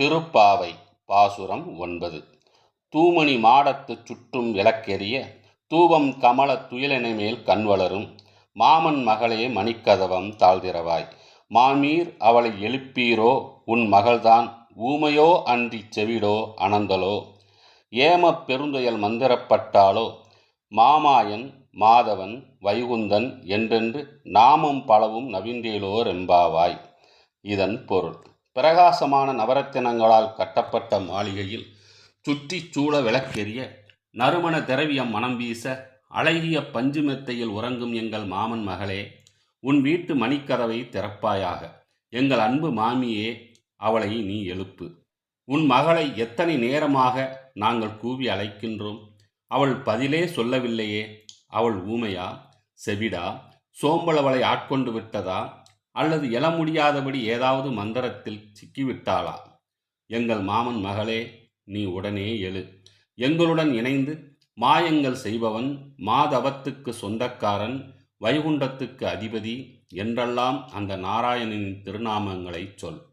திருப்பாவை பாசுரம் ஒன்பது. தூமணி மாடத்துச் சுற்றும் விளக்கெறிய தூபம் கமல துயிலனை மேல் கண்வளரும் மாமன் மகளே மணிக்கதவம் தாழ்திரவாய் மாமீர் அவளை எழுப்பீரோ உன் மகள்தான் ஊமையோ அன்றிச் செவிடோ அனந்தலோ ஏமப் பெருந்துயல் மந்திரப்பட்டாலோ? மாமாயன் மாதவன் வைகுந்தன் என்றென்று நாமம் பலவும் நவின்றேலோர் எம்பாவாய் இதன் பொருள். பிரகாசமான நவரத்தினங்களால் கட்டப்பட்ட மாளிகையில் சுற்றிச் சூழ விளக்கெறிய நறுமண திரவியம் மனம் வீச அழகிய பஞ்சு மெத்தையில் உறங்கும் எங்கள் மாமன் மகளே உன் வீட்டு மணிக்கதவை திறப்பாயாக. எங்கள் அன்பு மாமியே அவளை நீ எழுப்பு. உன் மகளை எத்தனை நேரமாக நாங்கள் கூவி அழைக்கின்றோம்? அவள் பதிலே சொல்லவில்லையே அவள் ஊமையா? செவிடா? சோம்பலவளை ஆட்கொண்டு விட்டதா? அல்லது எழ முடியாதபடி ஏதாவது மந்திரத்தில் சிக்கிவிட்டாளா? எங்கள் மாமன் மகளே நீ உடனே எழு. எங்களுடன் இணைந்து மாயங்கள் செய்பவன் மாதவத்துக்கு சொந்தக்காரன் வைகுண்டத்துக்கு அதிபதி என்றெல்லாம் அந்த நாராயணனின் திருநாமங்களைச் சொல்.